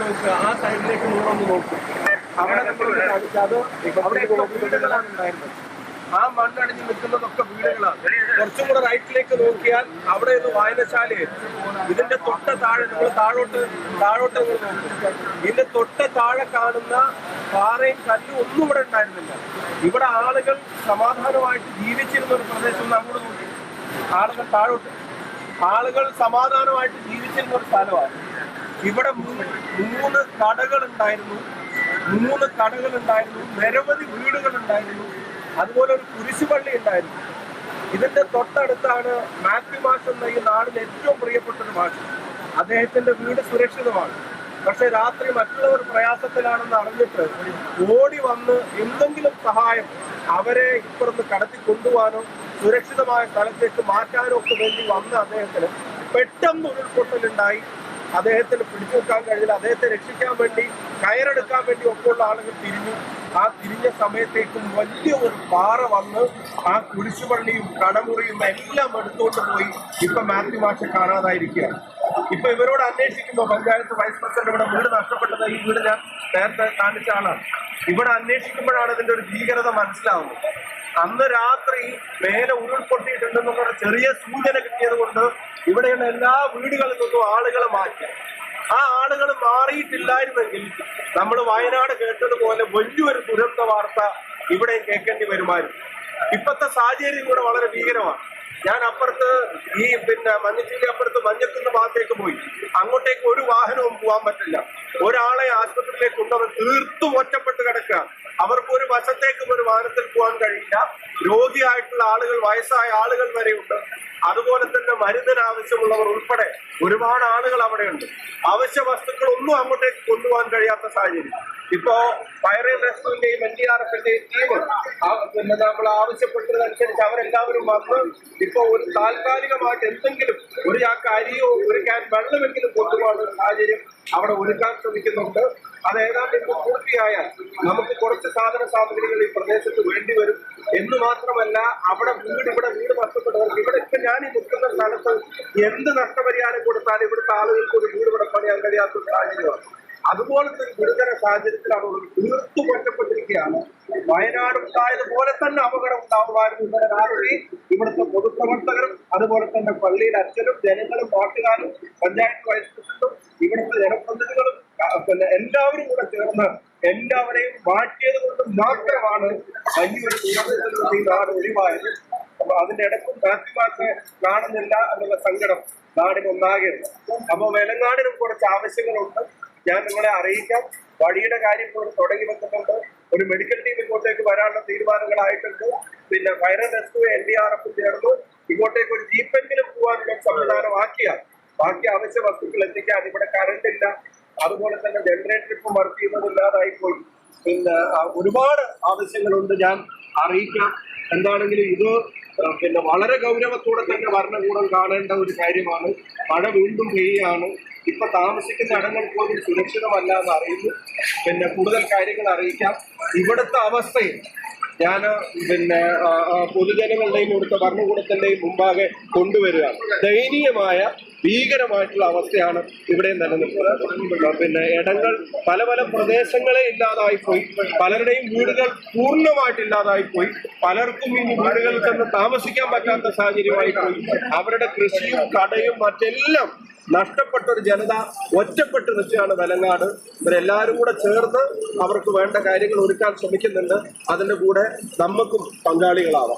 നോക്കുക ആ സൈഡിലേക്ക് മണ്ണടിഞ്ഞ് നിൽക്കുന്നതൊക്കെ വീടുകളാണ് കുറച്ചും കൂടെ റൈറ്റിലേക്ക് നോക്കിയാൽ അവിടെ ഒരു വായനശാലയായിരുന്നു ഇതിന്റെ തൊട്ട താഴെ നമ്മൾ താഴോട്ട് താഴോട്ട് ഇതിന്റെ തൊട്ട താഴെ കാണുന്ന പാറയും കല്ലും ഒന്നും ഇവിടെ ഉണ്ടായിരുന്നില്ല ഇവിടെ ആളുകൾ സമാധാനമായിട്ട് ജീവിച്ചിരുന്ന ഒരു പ്രദേശം നമ്മൾ നോക്കി. ആളുകൾ താഴോട്ട്. ആളുകൾ സമാധാനമായിട്ട് ജീവിച്ചിരുന്ന ഒരു സ്ഥലമാണ്. ഇവിടെ മൂന്ന് കടകൾ ഉണ്ടായിരുന്നു മൂന്ന് കടകൾ ഉണ്ടായിരുന്നു നിരവധി വീടുകൾ ഉണ്ടായിരുന്നു അതുപോലെ ഒരു കുരിശുപള്ളി ഉണ്ടായിരുന്നു. ഇതിന്റെ തൊട്ടടുത്താണ് മാത്യു മാഷ് എന്ന ഈ നാടിന് ഏറ്റവും പ്രിയപ്പെട്ട ഒരു മാഷ്. അദ്ദേഹത്തിന്റെ വീട് സുരക്ഷിതമാണ്. പക്ഷെ രാത്രി മറ്റുള്ളവർ പ്രയാസത്തിലാണെന്ന് അറിഞ്ഞിട്ട് ഓടി വന്ന് എന്തെങ്കിലും സഹായം അവരെ ഇപ്പുറത്ത് കടത്തി കൊണ്ടുപോകാനോ സുരക്ഷിതമായ സ്ഥലത്തേക്ക് മാറ്റാനൊക്കെ വേണ്ടി വന്ന അദ്ദേഹത്തിന് പെട്ടെന്ന് ഉരുൾപൊട്ടലുണ്ടായി. അദ്ദേഹത്തിന് പിടിച്ചു നിൽക്കാൻ കഴിഞ്ഞില്ല. അദ്ദേഹത്തെ രക്ഷിക്കാൻ വേണ്ടി കയറെടുക്കാൻ വേണ്ടി ഒക്കെയുള്ള ആളുകൾ തിരിഞ്ഞു. ആ തിരിഞ്ഞ സമയത്തേക്കും വലിയ ഒരു പാറ വന്ന് ആ കുരിശുപള്ളിയും കടമുറിയും എല്ലാം എടുത്തുകൊണ്ട് പോയി. ഇപ്പൊ മാത്യു മാഷ കാണാതായിരിക്കുകയാണ്. ഇപ്പൊ ഇവരോട് അന്വേഷിക്കുമ്പോൾ പഞ്ചായത്ത് വൈസ് പ്രസിഡന്റ് ഇവിടെ വീട് നഷ്ടപ്പെട്ടത് ഈ വീട് ഞാൻ നേരത്തെ കാണിച്ച ആളാണ്. ഇവിടെ അന്വേഷിക്കുമ്പോഴാണ് ഇതിന്റെ ഒരു ഭീകരത മനസ്സിലാവുന്നത്. അന്ന് രാത്രി മേലെ ഉരുൾപൊട്ടിയിട്ടുണ്ടെന്നുള്ള ചെറിയ സൂചന കിട്ടിയത് കൊണ്ട് ഇവിടെയുള്ള എല്ലാ വീടുകളിൽ നിന്നും ആളുകളെ മാറ്റി. ആ ആളുകൾ മാറിയിട്ടില്ലായിരുന്നെങ്കിൽ നമ്മൾ വയനാട് കേട്ടതുപോലെ വലിയൊരു ദുരന്ത വാർത്ത ഇവിടെ കേൾക്കേണ്ടി വരുമായിരുന്നു. ഇപ്പോഴത്തെ സാഹചര്യം കൂടെ വളരെ ഭീകരമാണ്. ഞാൻ അപ്പുറത്ത് ഈ പിന്നെ മഞ്ഞച്ചിന്റെ അപ്പുറത്ത് മഞ്ഞക്കുന്ന ഭാഗത്തേക്ക് പോയി. അങ്ങോട്ടേക്ക് ഒരു വാഹനവും പോകാൻ പറ്റില്ല. ഒരാളെ ആശുപത്രിയിലേക്ക് കൊണ്ടുവന്ന് തീർത്തും ഒറ്റപ്പെട്ട് കിടക്കുക. അവർക്ക് ഒരു വശത്തേക്കും ഒരു വാഹനത്തിൽ പോകാൻ കഴിയില്ല. രോഗിയായിട്ടുള്ള ആളുകൾ വയസ്സായ ആളുകൾ വരെയുണ്ട്. അതുപോലെ തന്നെ മരുന്നിന് ആവശ്യമുള്ളവർ ഉൾപ്പെടെ ഒരുപാട് ആളുകൾ അവിടെയുണ്ട്. അവശ്യ വസ്തുക്കളൊന്നും അങ്ങോട്ടേക്ക് കൊണ്ടുപോകാൻ കഴിയാത്ത സാഹചര്യം. ഇപ്പോ ഫയർ ആൻഡ് റെസ്ക്യൂവിന്റെയും എൻ ഡി ആർ എഫിന്റെയും ടീം പിന്നെ നമ്മൾ ആവശ്യപ്പെട്ടതനുസരിച്ച് അവരെല്ലാവരും വന്ന് ഇപ്പൊ ഒരു താൽക്കാലികമായിട്ട് എന്തെങ്കിലും ഒരു ചാക്ക് അരിയോ ഒരു ക്യാൻ വെള്ളമെങ്കിലും കൊണ്ടുപോകാനുള്ള ഒരു സാഹചര്യം അവിടെ ഒരുക്കാൻ ശ്രമിക്കുന്നുണ്ട്. അത് ഏതാണ്ട് ഇപ്പൊ പൂർത്തിയായാൽ നമുക്ക് കുറച്ച് സാധന സാമഗ്രികൾ ഈ പ്രദേശത്ത് വേണ്ടിവരും എന്ന് മാത്രമല്ല അവിടെ വീട് ഇവിടെ വീട് നഷ്ടപ്പെട്ടവർക്ക് ഇവിടെ ഇപ്പൊ ഞാൻ ഈ നിൽക്കുന്ന സ്ഥലത്ത് എന്ത് നഷ്ടപരിഹാരം കൊടുത്താലും ഇവിടുത്തെ ആളുകൾക്ക് ഒരു വീട് ഇവിടെ പണിയാൻ കഴിയാത്ത സാഹചര്യമാണ്. അതുപോലത്തെ ഗുരുതര സാഹചര്യത്തിലാണ് ഉള്ളത് തീർത്തു പറ്റപ്പെട്ടിരിക്കുകയാണ് വയനാട് ഉണ്ടായതുപോലെ തന്നെ അപകടം ഉണ്ടാകുമായിരുന്നു. ഇന്നലെ രാത്രി ഇവിടുത്തെ പൊതുപ്രവർത്തകരും അതുപോലെ തന്നെ പള്ളിയിലെ അച്ഛനും ജനങ്ങളും നാട്ടുകാരും പഞ്ചായത്ത് വൈസ് പ്രസിഡന്റും ഇവിടുത്തെ ജനപ്രതിനിധികളും പിന്നെ എല്ലാവരും കൂടെ ചേർന്ന് എല്ലാവരെയും മാറ്റിയത് കൊണ്ട് മാത്രമാണ് വലിയൊരു ദുരന്തത്തിൽ ഈ നാട് ഒഴിവായത്. അപ്പൊ അതിന്റെ ഇടയ്ക്കും മാറ്റിമാറ്റെ കാണുന്നില്ല എന്നുള്ള സങ്കടം നാടിനൊന്നാകരുത്. അപ്പൊ വെലങ്ങാടിനും കുറച്ച് ആവശ്യങ്ങളുണ്ട്. ഞാൻ നിങ്ങളെ അറിയിക്കാം. വഴിയുടെ കാര്യം ഇപ്പോൾ തുടങ്ങി വെക്കുന്നുണ്ട്. ഒരു മെഡിക്കൽ ടീം ഇങ്ങോട്ടേക്ക് വരാനുള്ള തീരുമാനങ്ങളായിട്ടുണ്ട്. പിന്നെ fire and rescue N D R എഫും ചേർന്ന്. ഇങ്ങോട്ടേക്ക് ഒരു ജീപ്പെങ്കിലും പോകാനുള്ള സംവിധാനം സംവിധാനമാക്കിയാൽ ബാക്കി അവശ്യ വസ്തുക്കൾ എത്തിക്കാൻ ഇവിടെ കറണ്ട് ഇല്ല. അതുപോലെ തന്നെ ജനറേറ്റർ ഇപ്പം വർക്ക് ചെയ്യുന്നതില്ലാതായി പോയി പിന്നെ ഒരുപാട് ആവശ്യങ്ങളുണ്ട്. ഞാൻ അറിയിക്കാം. എന്താണെങ്കിലും ഇത് പിന്നെ വളരെ ഗൗരവത്തോടെ തന്നെ ഭരണകൂടം കാണേണ്ട ഒരു കാര്യമാണ്. മഴ വീണ്ടും പെയ്യുകയാണ്. ഇപ്പൊ താമസിക്കുന്ന ഇടങ്ങൾ പോലും സുരക്ഷിതമല്ല എന്ന് അറിയുന്നു. പിന്നെ കൂടുതൽ കാര്യങ്ങൾ അറിയിക്കാം. ഇവിടുത്തെ അവസ്ഥയിൽ ഞാൻ പിന്നെ പൊതുജനങ്ങളുടെയും ഇവിടുത്തെ ഭരണകൂടത്തിന്റെയും മുമ്പാകെ കൊണ്ടുവരിക ദയനീയമായ ഭീകരമായിട്ടുള്ള അവസ്ഥയാണ് ഇവിടെ നിലനിൽക്കുന്നത്. പിന്നെ ഇടങ്ങൾ പല പല പ്രദേശങ്ങളെ ഇല്ലാതായി പോയി പലരുടെയും വീടുകൾ പൂർണമായിട്ട് ഇല്ലാതായി പോയി പലർക്കും ഇനി വീടുകളിൽ തന്നെ താമസിക്കാൻ പറ്റാത്ത സാഹചര്യമായി പോയി അവരുടെ കൃഷിയും കടയും മറ്റെല്ലാം നഷ്ടപ്പെട്ട ഒരു ജനത ഒറ്റപ്പെട്ട് നിൽക്കുകയാണ് വെലങ്ങാട്. ഇവരെല്ലാവരും കൂടെ ചേർന്ന് അവർക്ക് വേണ്ട കാര്യങ്ങൾ ഒരുക്കാൻ ശ്രമിക്കുന്നുണ്ട്. അതിന്റെ കൂടെ നമുക്കും പങ്കാളികളാവാം.